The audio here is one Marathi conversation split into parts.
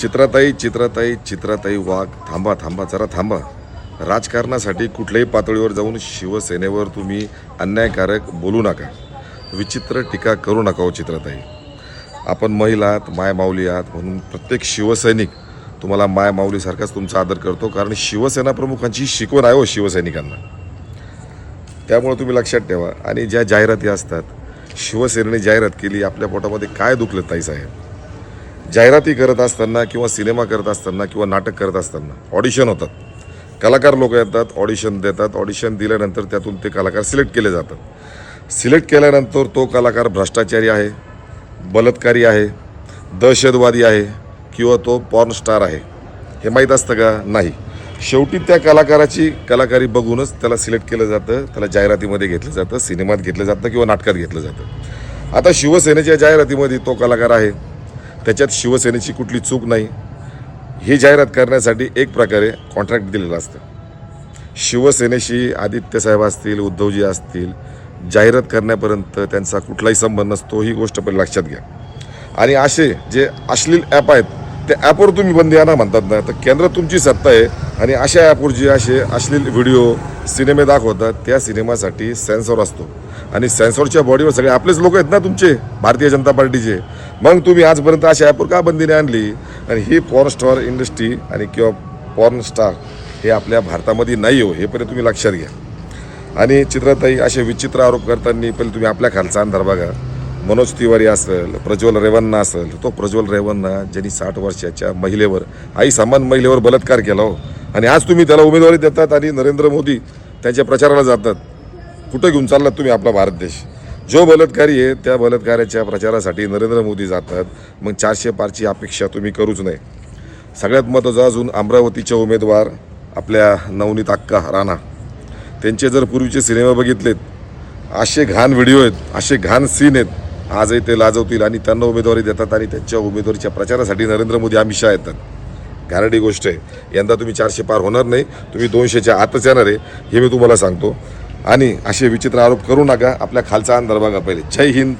चित्राताई चित्राताई चित्राताई वाघ. थांबा थांबा जरा थांबा. राजकारणासाठी कुठल्याही पातळीवर जाऊन शिवसेनेवर तुम्ही अन्यायकारक बोलू नका. विचित्र टीका करू नका हो चित्राताई. आपण महिला आहात मायमाऊली आहात म्हणून प्रत्येक शिवसैनिक तुम्हाला माय माऊलीसारखाच तुमचा आदर करतो कारण शिवसेना प्रमुखांची शिकवण आहे हो शिवसैनिकांना. त्यामुळे तुम्ही लक्षात ठेवा. आणि ज्या जाहिराती असतात शिवसेनेने जाहिरात केली आपल्या पोटामध्ये काय दुखलं ताई साहेब? जाहिराती करत असताना किंवा सिनेमा करत असताना किंवा नाटक करत असताना ऑडिशन होतात. कलाकार लोक येतात ऑडिशन देतात. ऑडिशन दिल्यानंतर त्यातून ते कलाकार सिलेक्ट केले जातात. सिलेक्ट केल्यानंतर तो कलाकार भ्रष्टाचारी आहे बलात्कारी आहे दहशतवादी आहे किंवा तो पॉर्न स्टार आहे. हे माहीत असतं का? नाही. शेवटी त्या कलाकाराची कलाकारी बघूनच त्याला सिलेक्ट केलं जातं त्याला जाहिरातीमध्ये घेतलं जातं सिनेमात घेतलं जातं किंवा नाटकात घेतलं जातं. आता शिवसेनेच्या जाहिरातीमध्ये तो कलाकार आहे. त्याच्यात शिवसेनेची कुठली चूक नाही. ही जाहिरात करण्यासाठी एक प्रकारे कॉन्ट्रॅक्ट दिलेलं असतं. शिवसेनेशी आदित्य साहेब असतील उद्धवजी असतील जाहिरात करण्यापर्यंत त्यांचा कुठलाही संबंध नसतो ही गोष्ट पण लक्षात घ्या. आणि असे जे अश्लील ॲप आहेत त्या ॲपवर तुम्ही बंदी आणा म्हणतात ना. तर केंद्रात तुमची सत्ता आहे आणि अशा ॲपवर जे असे अश्लील व्हिडिओ सिनेमे दाखवतात त्या सिनेमासाठी सेन्सॉर असतो. आणि सेन्सॉरच्या बॉडीवर सगळे आपलेच लोक आहेत ना तुमचे भारतीय जनता पार्टीचे. मग तुम्ही आजपर्यंत अशा ॲपवर का बंदीने आणली? आणि ही पॉर्न स्टार इंडस्ट्री आणि किंवा पॉर्न स्टार हे आपल्या भारतामध्ये नाही हो हे पहिले तुम्ही लक्षात घ्या. आणि चित्रताई असे विचित्र आरोप करताना पहिले तुम्ही आपल्या खालचा अंधार बघा. मनोज तिवारी असेल प्रज्वल रेवन्ना असेल तो प्रज्वल रेवन्ना ज्यांनी साठ वर्षाच्या महिलेवर आई समान महिलेवर बलात्कार केला हो. आणि आज तुम्ही त्याला उमेदवारी देतात आणि नरेंद्र मोदी त्यांच्या प्रचाराला जातात. कुठं घेऊन चाललात तुम्ही आपला भारत देश? जो बलात्कारी आहे त्या बलात्काराच्या प्रचारासाठी नरेंद्र मोदी जातात. मग चारशे पारची अपेक्षा तुम्ही करूच नाही सगळ्यात महत्त्वाचं अजून अमरावतीचे उमेदवार आपल्या नवनीत अक्का राणा. त्यांचे जर पूर्वीचे सिनेमा बघितलेत असे घाण व्हिडिओ आहेत असे घाण सीन आहेत आजही ते लाजवतील आणि त्यांना उमेदवारी देतात आणि त्यांच्या उमेदवारीच्या प्रचारासाठी नरेंद्र मोदी अमित शहा येतात. गारडी गोष्ट आहे. यंदा तुम्ही चारशे पार होणार नाही. तुम्ही दोनशेच्या आतच येणार आहे हे मी तुम्हाला सांगतो. आणि असे विचित्र आरोप करू नका. आपल्या खालचा अंधार बघा पहिले. जय हिंद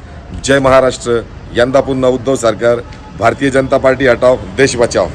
जय महाराष्ट्र. यंदा पुन्हा उद्धव सरकार. भारतीय जनता पार्टी हटाव देश बचाव